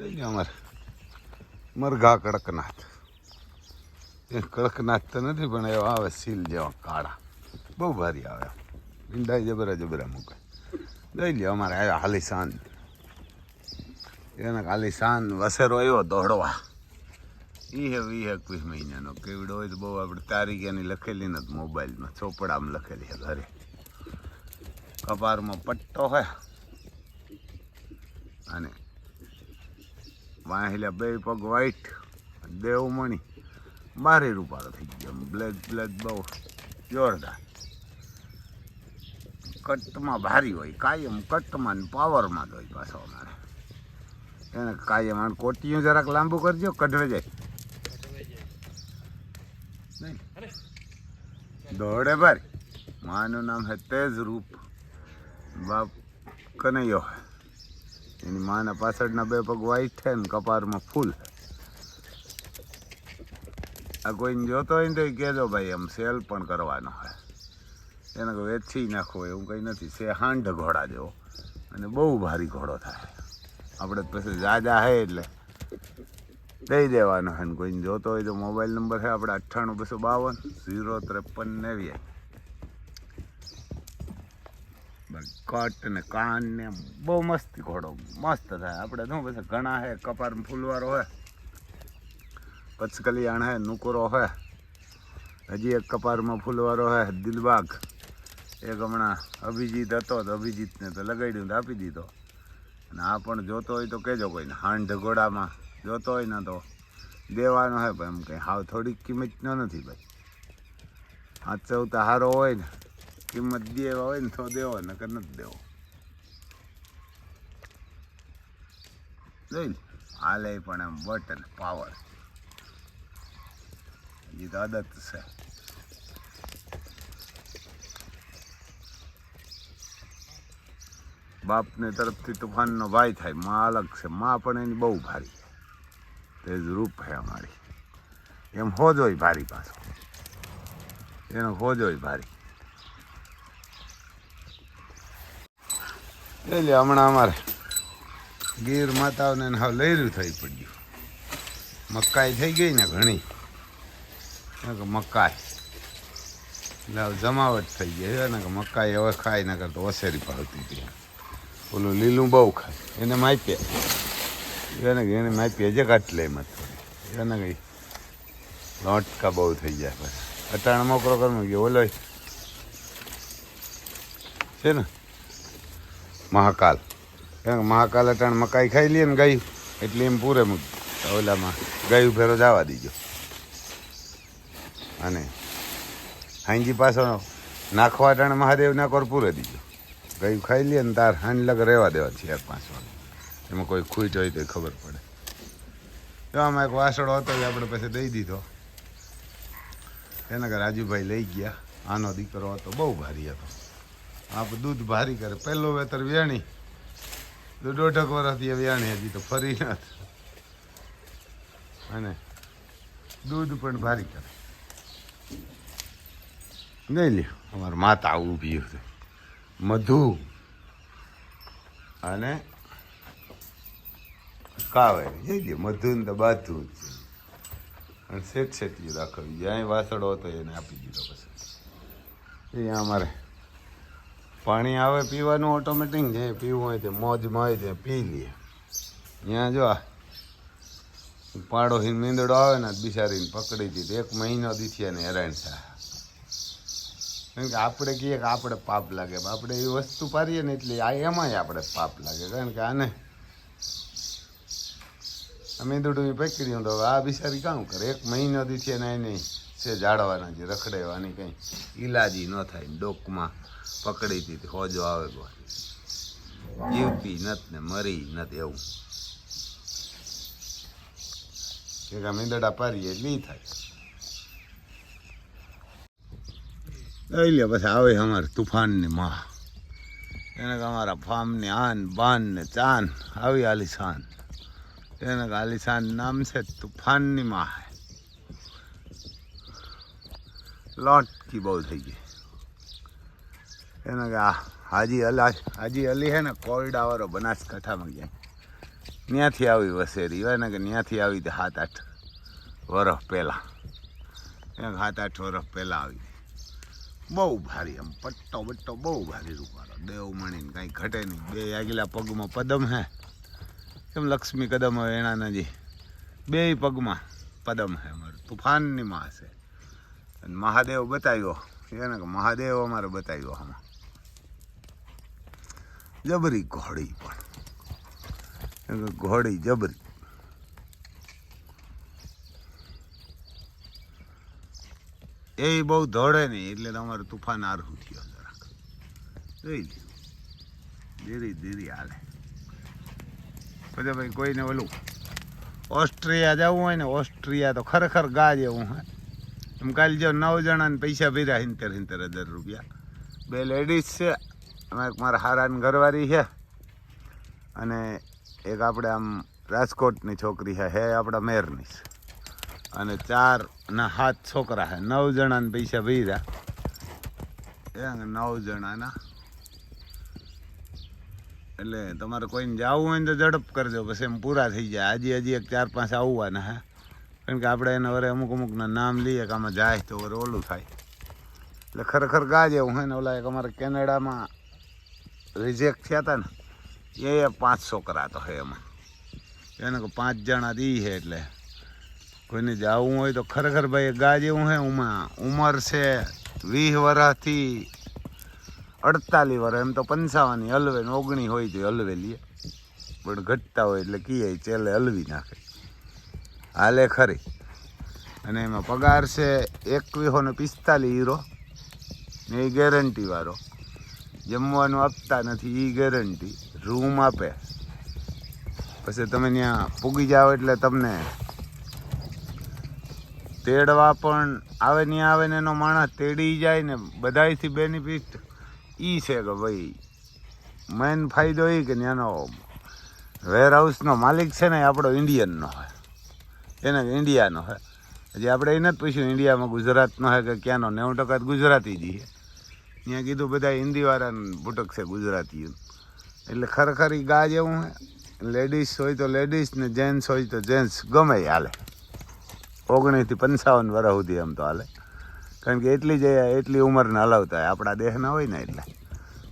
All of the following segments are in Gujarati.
લો અમારે મરઘા કડકનાથ એ કડકનાથ તો નથી પણ એવા આવે સીલ જેવા કાળા બહુ ભારી આવે ઈંડા જબરા જબરા મૂકે લઈ લ્યો અમારે આવ્યા હાલીશાન એને ખાલી શાન વસેરો આવ્યો દોડવા ઈ હે વી એકવીસ મહિનાનો કેવડો હોય તો બહુ આપણે તારીખ એની લખેલી નથી મોબાઈલમાં ચોપડામાં લખેલી છે ઘરે કપારમાં પટ્ટો હોય અને વાહેલા બે પગ વ્હાઈટ દેવમણી. બારે રૂપાળો થઈ ગયો. બ્લેક બ્લેક, બહુ જોરદાર. કટમાં ભારી હોય, કાયમ કટમાં ને પાવરમાં જ હોય પાછો અમારે. એને કાયમ આને કોટીયું જરાક લાંબુ કરજો કઢવે જાય. દોડે ભાઈ. માનું નામ હે તેજ રૂપ. બાપ કનૈયો એની માના પાછળના બે પગ વ્હાઈટ છે ને કપારમાં ફૂલ. આ કોઈને જોતો હોય ને તો એ કહેજો ભાઈ એમ સેલ પણ કરવાનો હોય એને કોઈ વેચી નાખવો એવું કંઈ નથી. સે હાંડ ઘોડા જેવો. અને બહુ ભારી ઘોડો થાય. આપણે પછી જાજા હે એટલે. દઈ દેવાનો ને કોઈને જોતો હોય તો મોબાઈલ નંબર છે આપણે અઠ્ઠાણું બસો બાવન, ઝીરો ત્રેપન નેવ્યા કટ ને કાન ને બહુ મસ્તી ઘોડો, મસ્ત થાય. આપણે શું પછી ઘણા હે, કપાર ફૂલવાળો હોય પચકલિયાણ હે, નુકરો હોય હજી એક કપારમાં ફૂલવાળો હે, દિલબાગ. એક હમણાં અભિજીત હતો તો અભિજીતને તો લગાડ્યું તો આપી દીધો. અને આ પણ જોતો હોય તો કહેજો કોઈને હાંડ ઘોડામાં જોતો હોય ને તો દેવાનો હે ભાઈ એમ કંઈ હાવ થોડીક કિંમતનો નથી ભાઈ. હાથ ચૌતા હારો હોય ને કિંમત દેવા હોય ને તો દેવો ને કે નથી દેવો. જોઈ હાલે પણ એમ બટન પાવર એ તો આદત છે. બાપને તરફથી તુફાનનો ભાઈ થાય, માં અલગ છે. માં પણ એની બહુ ભારી. તે જ રૂપ છે અમારી. એમ હોજોય ભારી પાછો. એનો હોજોય ભારી. લઈ લે હમણાં અમારે ગીર માતાઓને હાવ લહેરું થઈ પડ્યું. મકાઈ થઈ ગઈ ને ઘણી. મકાઈ. એટલે જમાવટ થઈ ગઈ ને કે મકાઈ હવે ખાય ને કરતો ઓસેરી પાડતી હતી. ઓલું લીલું બહુ ખાય. એને માપ્યા એને એને માપ્યા જે કાટલે એમાં થોડી. એને કઈ લોટકા બહુ થઈ જાય. પછી અટાણ મોકરો કરવા ગયો ઓલો છે ને? મહાકાલ. કારણ મહાકાલ અટાણ મકાઈ ખાઈ લઈએ ને ગયું એટલે એમ પૂરે ઓલામાં ગયું ફેરો જવા દીજો અને હાંજી પાછો નાખવા અટાણ મહાદેવ કોર પૂરે દીજો ગયું ખાઈ લઈએ ને તાર હાંજ લગ રહેવા દેવા ચાર પાંચ વાગે. એમાં કોઈ ખૂટ હોય તો ખબર પડે. તો આમાં એક વાસળો હતો એ આપણે પછી દઈ દીધો. એના કે રાજુભાઈ લઈ ગયા. આનો દીકરો હતો, બહુ ભારી હતો. આપ દૂધ ભારી કરે. પહેલો વેતર વ્યાણી તો દોઢક વર્ષથી વ્યાણી હજી તો ફરી નથી અને દૂધ પણ ભારી કરે. નહીં લ્યો, અમારા માતા ઊભી છે. મધુ અને કાવેરી. જઈ લ્યો, મધુ ને તો બાધું જ અને શેઠ શેઠી રાખવી. જ્યાં વાસળો હતો એને આપી દીધો પછી. એ અમારે પાણી આવે પીવાનું ઓટોમેટિક જે પીવું હોય તે મોજમાં હોય તે પી લઈએ ત્યાં જો પાડો હિન મીંદડો આવે ને બિચારીને પકડી દીધી. એક મહિનો દીથી એને હેરાન થાય. કારણ કે આપણે કહીએ કે આપણે પાપ લાગે. આપણે એ વસ્તુ પારીએ ને એટલે આ એમાંય આપણે પાપ લાગે. કારણ કે આને મીંદડું પકડી તો આ બિચારી કામ કરે? એક મહિનો દીથી એને છે જાળવાના છે રખડેવાની કંઈ ઈલાજી ન થાય ડોકમાં પકડી દીધી હોજો આવે કોઈ જીવતી નત ને મરી નત એવું. કે આ મીંદડા પારીએ નહીં થાય. લઈ લે, પછી આવે અમારે તુફાનની માં. એને અમારા ફાર્મની આન બાન ને ચાન, આવી આલિશાન એને કે આલિશાન નામ છે તુફાનની માં લોટકી બહુ થઈ ગઈ. એને કે આ હાજી અલા, હાજી અલી હે ને કોરડાવાળો બનાસકાંઠામાં ગયા. ત્યાંથી આવી વસેરી, એને કે ત્યાંથી આવી તે સાત આઠ વરસ પહેલાં. એને સાત આઠ વરસ પહેલાં આવી. બહુ ભારી આમ પટ્ટો બટ્ટો બહુ ભારી રૂપારો દેવ મણીને કાંઈ ઘટે નહીં. બે આગલા પગમાં પદમ હે. એમ લક્ષ્મી કદમ હોય એના નજી બે પગમાં પદમ હે અમારું. તુફાનની માં છે અને મહાદેવ બતાવ્યો. એને કે મહાદેવ અમારે બતાવ્યો આમાં. જબરી ઘોડી પણ. ઘોડી જબરી. એ બહુ ધોળે નહીં, એટલે તમારું તુફાન આરહું થયો જરાક. જોઈ લીધું ધીરે ધીરે હાલે. પછી ભાઈ કોઈને ઓલું ઓસ્ટ્રિયા જવું હોય ને ઓસ્ટ્રિયા તો ખરેખર ગા જેવું હોય. એમ કાલે જો નવ જણાને પૈસા ભર્યા હિંતેર હિંતેર હજાર રૂપિયા. બે લેડીઝ છે એક મારા હારાની ઘરવાળી છે અને એક આપણે આમ રાજકોટની છોકરી છે, હે આપણા મેરની છે. અને ચાર ના હાથ છોકરા છે, નવ જણાને પૈસા ભર્યા. નવ જણાના એટલે તમારે કોઈને જવું હોય ને તો ઝડપ કરજો, પછી એમ પૂરા થઈ જાય. આજે હજી એક ચાર પાંચ આવવાના હે. કારણ કે આપણે એના વરે અમુક અમુકના નામ લઈએ કે આમાં જાય તો વરે ઓલું થાય. એટલે ખરેખર ગા જેવું હોય ને ઓલા એક અમારે કેનેડામાં રિજેક્ટ થયા હતા ને, એ પાંચ છોકરા તો હોય એમાં. એને કે પાંચ જણા દી છે એટલે. કોઈને જવું હોય તો ખરેખર ભાઈ ગા જેવું હોય ઉમાં, ઉંમર છે વીસ વર્ષથી અડતાલીસ વર્ષ એમ તો પંચાવનની હલવે ઓગણી હોય તો હલવે પણ ઘટતા હોય એટલે કીએ ચેલે હલવી નાખે. હાલે ખરી. અને એમાં પગાર છે એકવીસો ને પિસ્તાલીસ હીરો. ને એ ગેરંટીવાળો જમવાનું આપતા નથી એ ગેરંટી. રૂમ આપે. પછી તમે ત્યાં પૂગી જાઓ એટલે તમને તેડવા પણ આવે નહીં આવે ને એનો માણસ તેડી જાય ને બધાયથી બેનિફિટ ઈ છે કે ભાઈ મેન ફાયદો એ કે ત્યાંનો વેરહાઉસનો માલિક છે ને આપણો ઇન્ડિયનનો હોય એને ઇન્ડિયાનો હોય હજી આપણે એ નથી પૂછ્યું ઇન્ડિયામાં ગુજરાતનો હોય કે ક્યાંનો? નેવું ટકા ગુજરાતી જ છે. ત્યાં કીધું બધા હિન્દીવાળાને ભૂટક છે ગુજરાતીઓ એટલે ખરેખર એ ગા જેવું હે લેડીઝ હોય તો લેડીઝ ને જેન્ટ્સ હોય તો જેન્ટ્સ ગમે એ હાલે. ઓગણીસથી પંચાવન વર્ષ સુધી એમ તો હાલે. કારણ કે એટલી જ એટલી ઉંમરને હલાવતા આપણા દેહના હોય ને એટલે.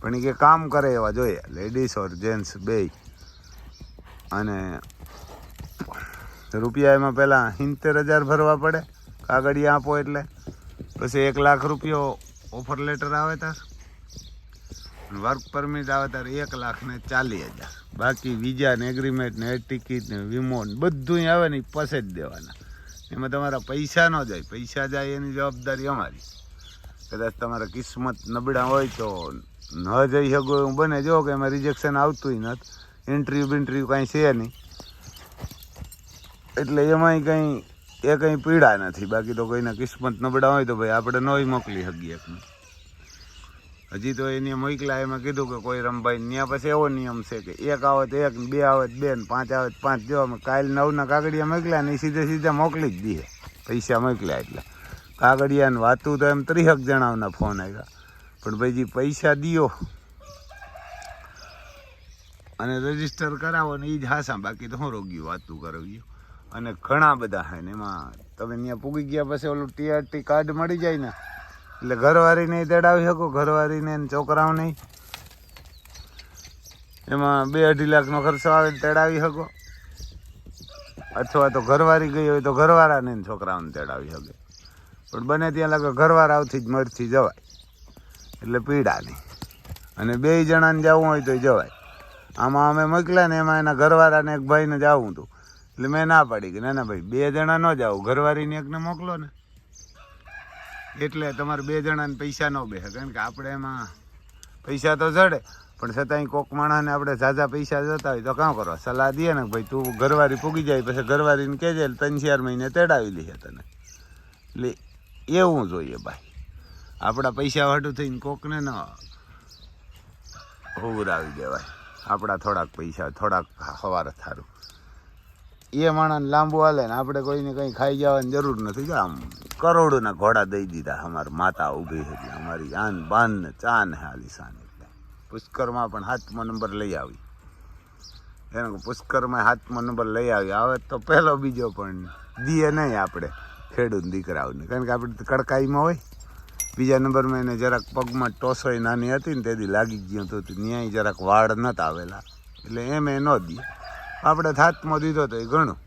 પણ એ કે કામ કરે એવા જોઈએ. લેડીઝ ઓર જેન્ટ્સ બે. અને રૂપિયા એમાં પહેલાં સિત્તેર હજાર ભરવા પડે. કાગળિયા આપો એટલે. પછી એક લાખ રૂપિયો ઓફર લેટર આવે તાર. વર્ક પરમિટ આવે તાર એક લાખ ને ચાલીસ હજાર. બાકી વિઝા ને એગ્રીમેન્ટ ને ટિકિટ ને વીમો ને બધું આવે ને એ પાસે જ દેવાના. એમાં તમારા પૈસા ન જાય. પૈસા જાય એની જવાબદારી અમારી. કદાચ તમારા કિસ્મત નબળા હોય તો ન જઈ શકો એવું બને. જો કે એમાં રિજેક્શન આવતું નથી. ઇન્ટરવ્યૂ બિન્ટરવ્યૂ કાંઈ છે નહીં. એટલે એમાંય કંઈ, એ કંઈ પીડા નથી. બાકી તો કોઈના કિસ્મત નબળા હોય તો ભાઈ આપણે નોય મોકલી શકીએ હજી તો એને મોકલા, એમાં કીધું કે કોઈ રમભાઈ ત્યાં પછી એવો નિયમ છે કે એક આવે તો એક બે આવે તો બે ને પાંચ આવે તો પાંચ. જો અમે કાલ નવના કાગડિયા મોકલ્યા ને એ સીધે સીધા મોકલી જ દઈએ. પૈસા મોકલ્યા એટલે. કાગળિયાને વાતું તો એમ ત્રીસક જણાવના ફોન આવ્યા પણ ભાઈજી પૈસા દિયો. અને રજિસ્ટર કરાવો ને એ જ હાસા. બાકી તો હું રોગ્યું વાતું કરાવ્યું અને ઘણા બધા છે ને એમાં. તમે ત્યાં પૂગી ગયા પછી ઓલું ટીઆરટી કાર્ડ મળી જાય ને એટલે ઘરવાળીને તેડાવી શકો ઘરવાળીને છોકરાઓને નહીં એમાં બે અઢી લાખનો ખર્ચો આવે તેડાવી શકો. અથવા તો ઘરવાળી ગઈ હોય તો ઘરવાળાને છોકરાઓને તેડાવી શકે. પણ બને ત્યાં લાગે ઘરવાળાઓથી જ મરથી જવાય. એટલે પીડા નહીં. અને બે જણાને જવું હોય તો જવાય. આમાં અમે મોકલ્યા ને એમાં એના ઘરવાળાને એક ભાઈને જવું હતું. એટલે મેં ના પાડી કે, ના ના, ભાઈ, બે જણા ન જાવ ઘરવાળીને એકને મોકલો ને. એટલે તમારે બે જણાને પૈસા ન બેસે, કારણ કે આપણે એમાં પૈસા તો જડે પણ છતાંય કોક માણસને આપણે ઝાઝા પૈસા જતા હોય તો કાં કરવા? સલાહ દઈએ ને ભાઈ તું ઘરવાળી પૂગી જાય, પછી ઘરવાળીને કહેજે ત્રણ ચાર મહિને તેડાવી લઈએ તને. એટલે એવું જોઈએ ભાઈ. આપણા પૈસા વાટું થઈને કોકને ન હોવરાવી દેવાય. આપણા થોડાક પૈસા, થોડાક સવારે થારું. એ માણસ લાંબુ હાલે ને આપણે કોઈને કંઈ ખાઈ જવાની જરૂર નથી. આમ કરોડોના ઘોડા દઈ દીધા અમારી માતા ઊભી હતી. અમારી આન બાન ને ચાન હે શાન એટલે. પુષ્કરમાં પણ હાથમાં નંબર લઈ આવી. એને પુષ્કરમાં હાથમાં નંબર લઈ આવી. આવે તો પહેલો બીજો પણ દીએ નહીં આપણે ખેડૂત દીકરાઓને. કારણ કે આપણે કડકાઈમાં હોય. બીજા નંબરમાં એને જરાક પગમાં ટોસોય નાની હતી ને તેથી લાગી ગયું તો ન્યાય જરાક વાળ નહોતા આવેલા. એટલે એમ એ ન દઈએ આપણે થાતમાં દીધો તો એ ઘણું.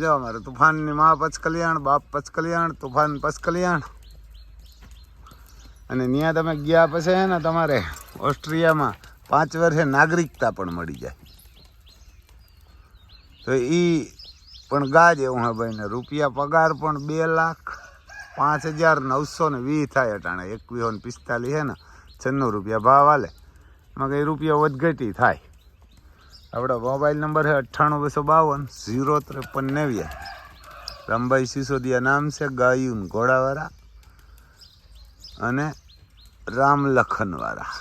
જો અમારે તુફાનની મા પચકલ્યાણ, બાપ પચકલ્યાણ, તુફાન પચકલ્યાણ. અને ત્યાં તમે ગયા પછી હે ને તમારે ઓસ્ટ્રિયામાં પાંચ વર્ષે નાગરિકતા પણ મળી જાય. તો એ પણ ગાજ એવું હે ભાઈને રૂપિયા પગાર પણ બે લાખ પાંચ હજાર નવસો ને વીસ થાય અટાણે. એકવીસો ને પિસ્તાલીસ હે ને છન્નું રૂપિયા ભાવ હાલે એમાં કંઈ રૂપિયા વધઘટી થાય. આપણો મોબાઈલ નંબર છે અઠ્ઠાણું બસો બાવન, ઝીરો ત્રેપન નેવ્યા. રામભાઈ સિસોદિયા નામ છે ગાયું ઘોડાવાળા અને રામ લખનવાળા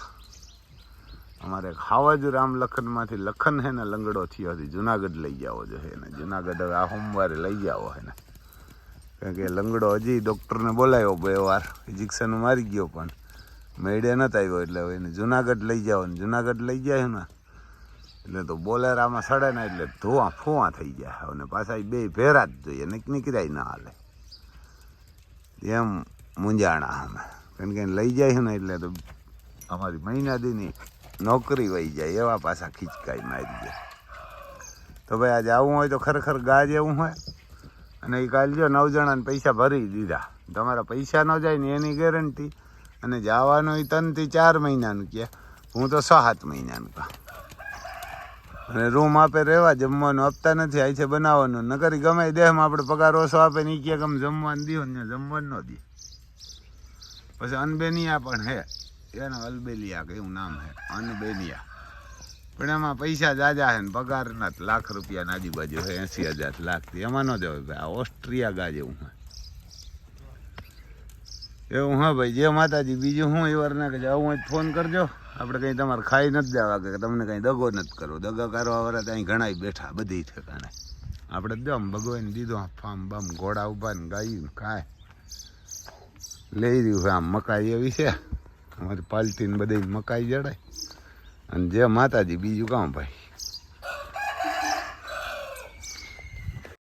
અમારે ખાવજ રામ લખનમાંથી લખન હે ને લંગડો થયો હતી જુનાગઢ લઈ જાવો જોઈએ ને જુનાગઢ હવે આ સોમવારે લઈ જાવો હે ને કારણ કે લંગડો હજી ડૉક્ટરને બોલાવ્યો બે વાર. ઇન્જેક્શન મારી ગયો પણ. મેળે નહોતા આવ્યો એટલે હવે એને જુનાગઢ લઈ જાઓ ને જુનાગઢ લઈ જાય ને એટલે તો બોલેરામાં સડે ને એટલે ધોવા ફોવા થઈ જાય અને પાછા બે ભેરા જ જોઈએ, નીક, નીકળાય ના હાલે. એમ મૂંઝાણા અમે. કારણ કે લઈ જાય ને એટલે તો અમારી મહિના દીની નોકરી વહી જાય, એવા પાછા ખીચકાઈ મારી જાય તો ભાઈ આજે આવવું હોય તો ખરેખર ગા જેવું હોય. અને એ કાલ જો નવ જણાને પૈસા ભરી દીધા. તમારા પૈસા ન જાય ને એની ગેરંટી. અને જવાનું એ ત્રણથી ચાર મહિનાનું કહે. હું તો છ સાત મહિનાનું કહા. અને રૂમ આપે રહેવા, જમવાનું આપતા નથી, આઈ છે બનાવવાનું. નકરી ગમે દેહમાં આપણે પગાર ઓછો આપે ને એ કે આમ જમવાનું દો ને જમવાનું ન દે. પછી અનબેનિયા પણ હે. એનો અલબેલિયા કે એવું નામ હે. અનબેનિયા. પણ એમાં પૈસા જાજા હે ને પગારના લાખ રૂપિયાના આજુબાજુ હે, એસી હજાર લાખથી. એમાં ન જવાય આ ઓસ્ટ્રિયા ગા જેવું હે. એવું, હા ભાઈ જે માતાજી. બીજું હું એ વારને કે આવું જ ફોન કરજો. આપણે કંઈ તમારે ખાઈ નથી દેવા કે તમને કંઈ દગો નથી કરવો. દગો કરવા વાળા ત્યાં ઘણા બેઠા, બધી ઠેકાણે. આપણે જ આમ ભગવાન દીધો ફામ બામ, ઘોડા ઊભા ને ગાયું ને કાંઈ લઈ રહ્યું છે આમ મકાઈ એવી છે. અમારી પાલટીને બધી મકાઈ જડાય. અને જે માતાજી, બીજું કામ ભાઈ?